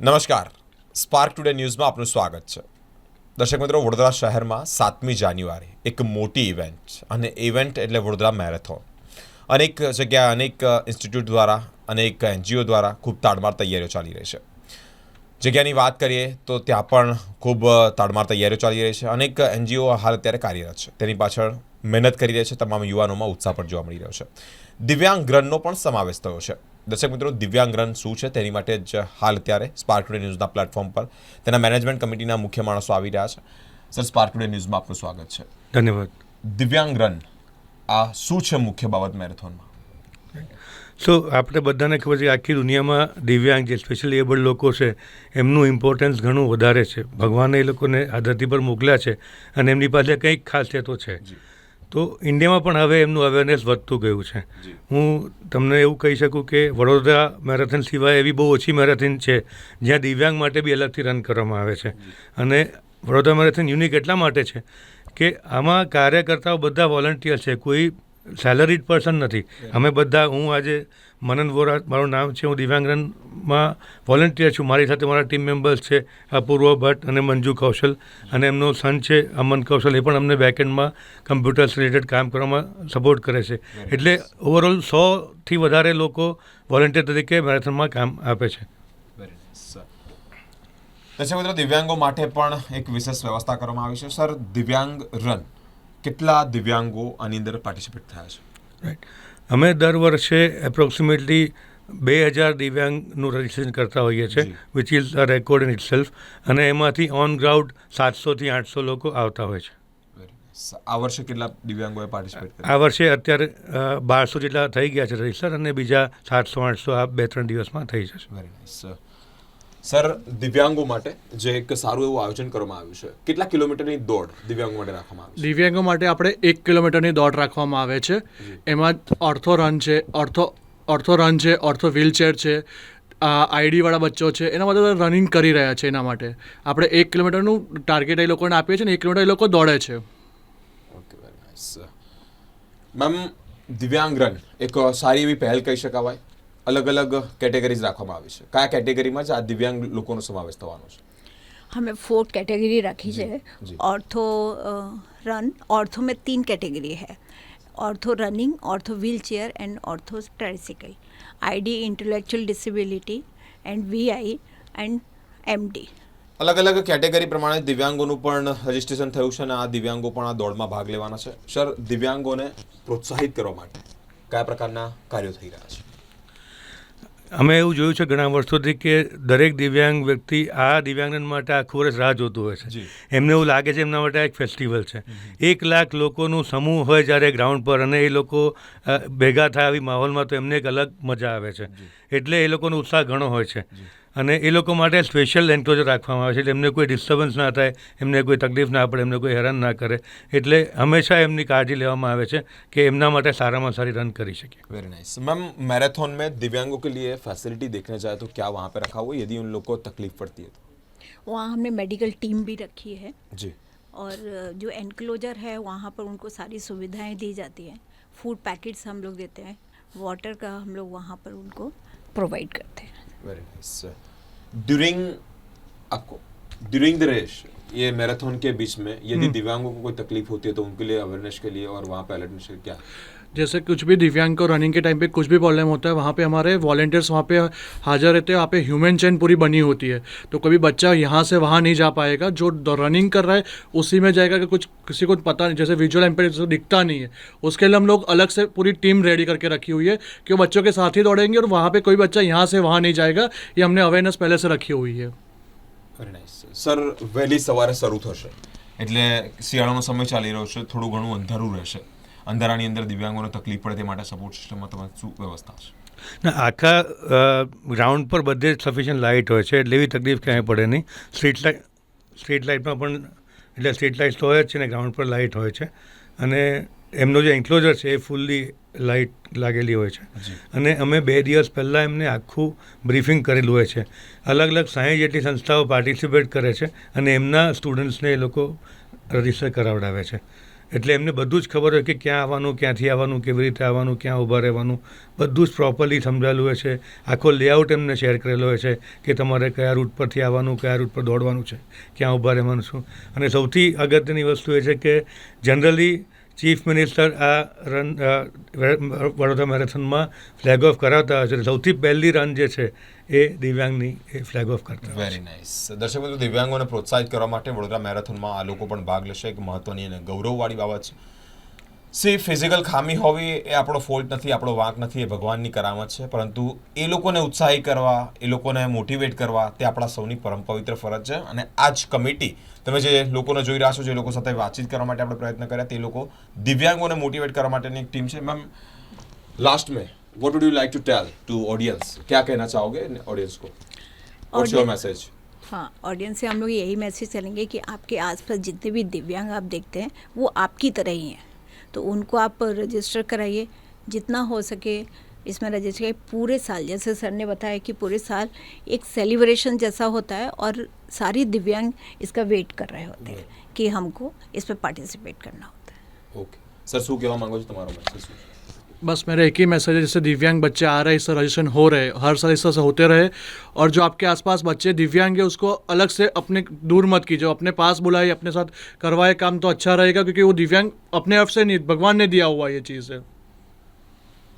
નમસ્કાર. Spark today ન્યૂઝમાં આપનું સ્વાગત છે. દર્શક મિત્રો, વડોદરા શહેરમાં સાતમી જાન્યુઆરી એક મોટી ઇવેન્ટ અને ઇવેન્ટ એટલે વડોદરા મેરેથોન અનેક જગ્યાએ અનેક ઇન્સ્ટિટ્યૂટ દ્વારા, અનેક એનજીઓ દ્વારા ખૂબ તાડમાર તૈયારીઓ ચાલી રહી છે. જગ્યાની વાત કરીએ તો ત્યાં પણ ખૂબ તાડમાર તૈયારીઓ ચાલી રહી છે. અનેક એનજીઓ હાલ અત્યારે કાર્યરત છે. તેની પાછળ મહેનત કરી રહી છે તમામ યુવાનોમાં ઉત્સાહ પણ જોવા મળી રહ્યો છે. દિવ્યાંગ ગ્રહનો પણ સમાવેશ થયો છે. દર્શક મિત્રો દિવ્યાંગ રન શું છે? તેની માટે જ હાલ અત્યારે સ્પાર્ક ટુડે ન્યૂઝના પ્લેટફોર્મ પર તેના મેનેજમેન્ટ કમિટીના મુખ્ય માણસો આવી રહ્યા છે. સર સ્પાર્ક ટુડે ન્યૂઝમાં આપનું સ્વાગત છે. ધન્યવાદ. દિવ્યાંગ રન આ શું છે મુખ્ય બાબત મેરેથોનમાં? સો આપણે બધાને ખબર છે આખી દુનિયામાં દિવ્યાંગ જે સ્પેશિયલી એબલ્ડ લોકો છે એમનું ઇમ્પોર્ટન્સ ઘણું વધારે છે. ભગવાને એ લોકોને આ ધરતી પર મોકલ્યા છે અને એમની પાસે કંઈક ખાસિયતો છે. તો ઇન્ડિયામાં પણ હવે એમનું અવેરનેસ વધતું ગયું છે. હું તમને એવું કહી શકું કે વડોદરા મેરેથોન સિવાય એવી બહુ ઓછી મેરેથોન છે જ્યાં દિવ્યાંગ માટે બી અલગથી રન કરવામાં આવે છે. અને વડોદરા મેરેથોન યુનિક એટલા માટે છે કે આમાં કાર્યકર્તાઓ બધા વોલન્ટિયર છે. કોઈ સેલરીડ પર્સન નથી. અમે બધા હું આજે મનન વોરા મારું નામ છે હું દિવ્યાંગરનમાં વોલેન્ટિયર છું. મારી સાથે મારા ટીમ મેમ્બર્સ છે અપૂર્વ ભટ્ટ અને મંજુ કૌશલ અને એમનો સન છે અમન કૌશલ. એ પણ અમને બેકએન્ડમાં કમ્પ્યુટર્સ રિલેટેડ કામ કરવામાં સપોર્ટ કરે છે. એટલે ઓવરઓલ સોથી વધારે લોકો વોલેન્ટિયર તરીકે મેરેથોનમાં કામ આપે છે. દર્શક મિત્રો દિવ્યાંગો માટે પણ એક વિશેષ વ્યવસ્થા કરવામાં આવી છે. સર દિવ્યાંગ રન કેટલા દિવ્યાંગો આની અંદર પાર્ટિસિપેટ થયા છે? રાઈટ અમે દર વર્ષે એપ્રોક્સિમેટલી બે હજાર દિવ્યાંગનું રજિસ્ટ્રેશન કરતા હોઈએ છીએ. Which is a record in it self અને એમાંથી ઓન ગ્રાઉન્ડ સાતસોથી આઠસો લોકો આવતા હોય છે. આ વર્ષે કેટલા દિવ્યાંગોએ પાર્ટિસિપેટ આ વર્ષે અત્યારે બારસો જેટલા થઈ ગયા છે રજિસ્ટર અને બીજા સાતસો આઠસો આ બે ત્રણ દિવસમાં થઈ જશે. વેરી નાઇસ સર દિવ્યાંગો માટે જે એક સારું એવું આયોજન કરવામાં આવ્યું છે કેટલા કિલોમીટરની દોડ દિવ્યાંગો માટે રાખવામાં આવે દિવ્યાંગો માટે આપણે એક કિલોમીટરની દોડ રાખવામાં આવે છે. એમાં ઓર્થો રન છે ઓર્થો ઓર્થો રન છે ઓર્થો વ્હીલચેર છે આઈડીવાળા બચ્ચો છે એના બધા રનિંગ કરી રહ્યા છે એના માટે. આપણે એક કિલોમીટરનું ટાર્ગેટ એ લોકોને આપીએ છીએ ને એક કિલોમીટર એ લોકો દોડે છે. ઓકે વેરી નાઇસ મેમ દિવ્યાંગ રન એક સારી એવી પહેલ કહી શકાવાય? અલગ અલગ કેટેગરીઝ રાખવામાં આવી છે કયા કેટેગરીમાં જ આ દિવ્યાંગ લોકોનો સમાવેશ થવાનો છે हमें फोर कैटेगरी रखी जी, है जी। ऑर्थो अ, रन ऑर्थो में तीन कैटेगरी है ortho running ortho wheel chair and ortho tricycle ID intellectual disability and VI and MD અલગ અલગ કેટેગરી પ્રમાણે દિવ્યાંગોનું પણ રજીસ્ટ્રેશન થયું છે અને આ દિવ્યાંગો પણ આ દોડમાં ભાગ લેવાના છે સર દિવ્યાંગોને પ્રોત્સાહિત કરવા માટે કયા પ્રકારના કાર્યો થઈ રહ્યા છે અમે એવું જોયું છે ઘણા વર્ષોથી કે દરેક દિવ્યાંગ વ્યક્તિ આ દિવ્યાંગન માટે આખું વર્ષ રાહ જોતું હોય છે. એમને એવું લાગે છે એમના માટે આ એક ફેસ્ટિવલ છે. એક લાખ લોકોનું સમૂહ હોય જ્યારે ગ્રાઉન્ડ પર અને એ લોકો ભેગા થાય આવી માહોલમાં તો એમને એક અલગ મજા આવે છે. એટલે એ લોકોનો ઉત્સાહ ઘણો હોય છે. અને એ લોકો માટે સ્પેશિયલ એન્ક્લોઝર રાખવામાં આવે છે એટલે એમને કોઈ ડિસ્ટર્બન્સ ના થાય એમને કોઈ તકલીફ ના પડે એમને કોઈ હેરાન ના કરે એટલે હંમેશા એમની કાળજી લેવામાં આવે છે કે એમના માટે સારામાં સારી રન કરી શકે वेरी नाइस मैम मैराथन में दिव्यांगों के लिए फैसिलिटी देखने जाए तो क्या वहाँ पे रखा हुआ है यदि उन लोग को तकलीफ पड़ती है तो वहाँ हमने मेडिकल टीम भी रखी है जी और अ, जो एनक्लोजर है वहाँ पर उनको सारी सुविधाएं दी जाती हैं फूड पैकेट्स हम लोग देते हैं वाटर का हम लोग वहाँ पर उनको प्रोवाइड करते हैं वेरी नाइस ड्यूरिंग आपको ड्यूरिंग द रेस ये मैराथन के बीच में यदि हम्म। दिव्यांगों को कोई तकलीफ़ होती है तो उनके लिए अवेयरनेस के लिए और वहाँ पे अलर्टनेस क्या? जैसे कुछ भी दिव्यांग को रनिंग के टाइम पे कुछ भी प्रॉब्लम होता है वहाँ पे हमारे वॉलेंटियर्स वहाँ पे हाजिर रहते हैं वहाँ पे ह्यूमन चेन पूरी बनी होती है। तो कभी बच्चा यहाँ से वहाँ नहीं जा पाएगा जो रनिंग कर रहा है उसी में जाएगा कि कुछ किसी को पता नहीं जैसे विजुअल एम्पेयर तो दिखता नहीं है। उसके लिए हम लोग अलग से पूरी टीम रेडी करके रखी हुई है कि वो बच्चों के साथ ही दौड़ेंगे और वहाँ पर कोई बच्चा यहाँ से वहाँ नहीं जाएगा ये हमने अवेयरनेस पहले से रखी हुई है। સર વહેલી સવારે શરૂ થશે. એટલે શિયાળાનો સમય ચાલી રહ્યો છે થોડું ઘણું અંધારું રહેશે. અંધારાની અંદર દિવ્યાંગોને તકલીફ પડે તે માટે સપોર્ટ સિસ્ટમમાં તમારી શું વ્યવસ્થા છે ના આખા ગ્રાઉન્ડ પર બધે જ સફિશિયન્ટ લાઇટ હોય છે એટલે એવી તકલીફ ક્યાંય પડે નહીં. સ્ટ્રીટ લાઇટ સ્ટ્રીટ લાઇટમાં પણ એટલે સ્ટ્રીટ લાઇટ તો હોય જ છે ને ગ્રાઉન્ડ પર લાઇટ હોય છે. અને એમનો જે એન્ક્લોઝર છે એ ફૂલ્લી લાઇટ લાગેલી હોય છે. અને અમે બે દિવસ પહેલાં એમને આખું બ્રીફિંગ કરેલું હોય છે. અલગ અલગ સાહીઠ જેટલી સંસ્થાઓ પાર્ટિસિપેટ કરે છે અને એમના સ્ટુડન્ટ્સને એ લોકો રજિસ્ટર કરાવડાવે છે. એટલે એમને બધું જ ખબર હોય કે ક્યાં આવવાનું ક્યાંથી આવવાનું કેવી રીતે આવવાનું ક્યાં ઊભા રહેવાનું. બધું જ પ્રોપરલી સમજાયેલું હોય છે. આખો લેઆઉટ એમને શેર કરેલો હોય છે કે તમારે કયા રૂટ પરથી આવવાનું કયા રૂટ પર દોડવાનું છે ક્યાં ઊભા રહેવાનું શું અને સૌથી અગત્યની વસ્તુ એ છે કે જનરલી ચીફ મિનિસ્ટર આ રન વડોદરા મેરેથોનમાં ફ્લેગ ઓફ કરાવતા હોય છે. સૌથી પહેલી રન જે છે એ દિવ્યાંગની એ ફ્લેગ ઓફ કરતા વેરી નાઇસ દર્શક મિત્રો દિવ્યાંગોને પ્રોત્સાહિત કરવા માટે વડોદરા મેરેથોનમાં આ લોકો પણ ભાગ લેશે. એક મહત્વની અને ગૌરવવાળી બાબત છે. સી ફિઝિકલ ખામી હોવી એ આપણો ફોલ્ટ નથી આપણો વાંક નથી એ ભગવાનની કરામત છે પરંતુ એ લોકોને ઉત્સાહી કરવા એ લોકોને મોટિવેટ કરવા તે આપણા સૌની પરમ પવિત્ર ફરજ છે અને આ જ કમિટી તમે જે લોકોને જોઈ રહ્યા છો જે લોકો સાથે વાતચીત કરવા માટે આપણે પ્રયત્ન કર્યા તે લોકો દિવ્યાંગોને મોટિવેટ કરવા માટેની એક ટીમ છે મેમ लास्ट में what would you like to tell to audience क्या कहना चाहोगे ऑडियंस को व्हाट्स योर Audience- मैसेज हाँ ऑडियंस से हम लोग यही मैसेज करेंगे कि आपके आसपास जितने भी दिव्यांग आप देखते हैं वो आपकी तरह ही हैं तो उनको आप रजिस्टर कराइए जितना हो सके इसमें रजिस्टर कराइए पूरे साल जैसे सर ने बताया कि पूरे साल एक सेलिब्रेशन जैसा होता है और सारी दिव्यांग इसका वेट कर रहे होते हैं कि हमको इसमें पार्टिसिपेट करना होता है ઓકે સર શું કહેવા માંગો છો તમારો મેસેજ बस मेरा एक ही मैसेज है जैसे दिव्यांग बच्चे आ रहे हैं इससे रजिस्ट्रेशन हो रहे हैं हर साल इस तरह से होते रहे और जो आपके आसपास बच्चे दिव्यांग है उसको अलग से अपने दूर मत कीजिए अपने पास बुलाइए अपने साथ करवाए काम तो अच्छा रहेगा क्योंकि वो दिव्यांग अपने आप से नहीं भगवान ने दिया हुआ ये चीज़ है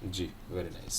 જી વેરી નાઇસ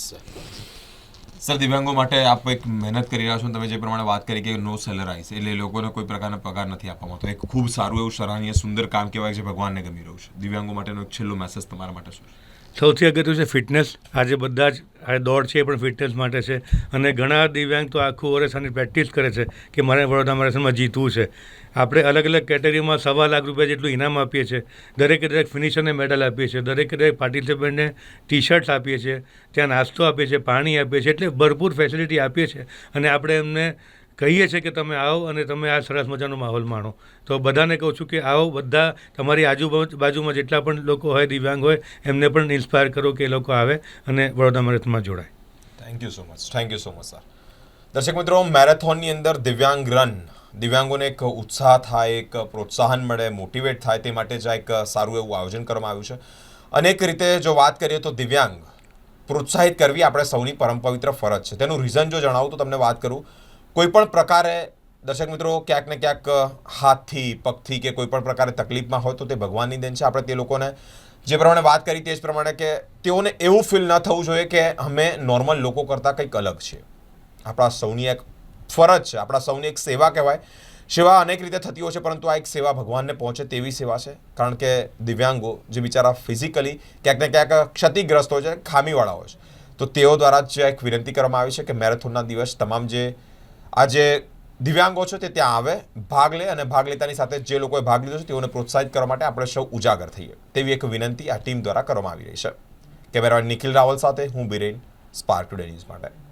સર દિવ્યાંગો માટે આપ એક મહેનત કરી રહ્યા છો તમે જે પ્રમાણે વાત કરી કે નો સેલરાઇઝ એટલે એ લોકોને કોઈ પ્રકારના પગાર નથી આપવામાં આવતો એક ખૂબ સારું એવું સરાહનીય સુંદર કામ કહેવાય છે ભગવાનને ગમી રહ્યું છે દિવ્યાંગો માટેનો એક છેલ્લો મેસેજ તમારા માટે શું છે સૌથી અગત્યનું છે ફિટનેસ. આજે બધા જ આ દોડ છે એ પણ ફિટનેસ માટે છે. અને ઘણા દિવ્યાંગ તો આખું વર્ષ આની પ્રેક્ટિસ કરે છે કે મારે વડોદરા મેરેથોનમાં જીતવું છે. આપણે અલગ અલગ કેટેગરીમાં સવા લાખ રૂપિયા જેટલું ઇનામ આપીએ છીએ. દરેકે દરેક ફિનિશરને મેડલ આપીએ છીએ. દરેકે દરેક પાર્ટિસિપન્ટને ટી શર્ટ્સ આપીએ છીએ. ત્યાં નાસ્તો આપીએ છીએ, પાણી આપીએ છીએ. એટલે ભરપૂર ફેસિલિટી આપીએ છીએ. અને આપણે એમને કહીએ છીએ કે તમે આવો અને તમે આ સરસ મજાનો માહોલ માણો. તો બધાને કહું છું કે આવો બધા તમારી આજુબાજુમાં જેટલા પણ લોકો હોય, દિવ્યાંગ હોય, એમને પણ ઇન્સ્પાયર કરો કે એ લોકો આવે અને વડોદરા મેરેથોનમાં જોડાય. Thank you so much thank you so much sir દર્શક મિત્રો મેરેથોનની અંદર દિવ્યાંગ રન. દિવ્યાંગોને એક ઉત્સાહ થાય, એક પ્રોત્સાહન મળે મોટિવેટ થાય તે માટે જ આ એક સારું એવું આયોજન કરવામાં આવ્યું છે. અનેક રીતે જો વાત કરીએ તો દિવ્યાંગ પ્રોત્સાહિત કરવી આપણે સૌની પરમ પવિત્ર ફરજ છે. તેનું રીઝન જો જણાવું તો તમને વાત કરું. કોઈ પણ પ્રકારે, દર્શક મિત્રો, ક્યાંક ને ક્યાંક હાથથી, પગથી કે કોઈપણ પ્રકારે તકલીફમાં હોય તો તે ભગવાનની દેન છે આપણે તે લોકોને. જે પ્રમાણે વાત કરી તે જ પ્રમાણે કે તેઓને એવું ફીલ ન થવું જોઈએ કે અમે નોર્મલ લોકો કરતાં કંઈક અલગ છે. આપણા સૌની એક ફરજ છે, આપણા સૌની એક સેવા કહેવાય. સેવા અનેક રીતે થતી હોય છે, પરંતુ આ એક સેવા ભગવાનને પહોંચે તેવી સેવા છે. કારણ કે દિવ્યાંગો જે બિચારા ફિઝિકલી ક્યાંક ને ક્યાંક ક્ષતિગ્રસ્ત હોય છે, ખામીવાળા હોય છે. તો તેઓ દ્વારા જ એક વિનંતી કરવામાં આવી છે કે મેરેથોનના દિવસ તમામ જે આ જે દિવ્યાંગો છે તે ત્યાં આવે, ભાગ લે અને ભાગ લેતાની સાથે જે લોકોએ ભાગ લીધો છે તેઓને પ્રોત્સાહિત કરવા માટે આપણે સૌ ઉજાગર થઈએ. તેવી એક વિનંતી આ ટીમ દ્વારા કરવામાં આવી રહી છે. કેમેરામેન નિખિલ રાવલ સાથે હું બિરેન સ્પાર્ક ટુડે ન્યૂઝ માટે.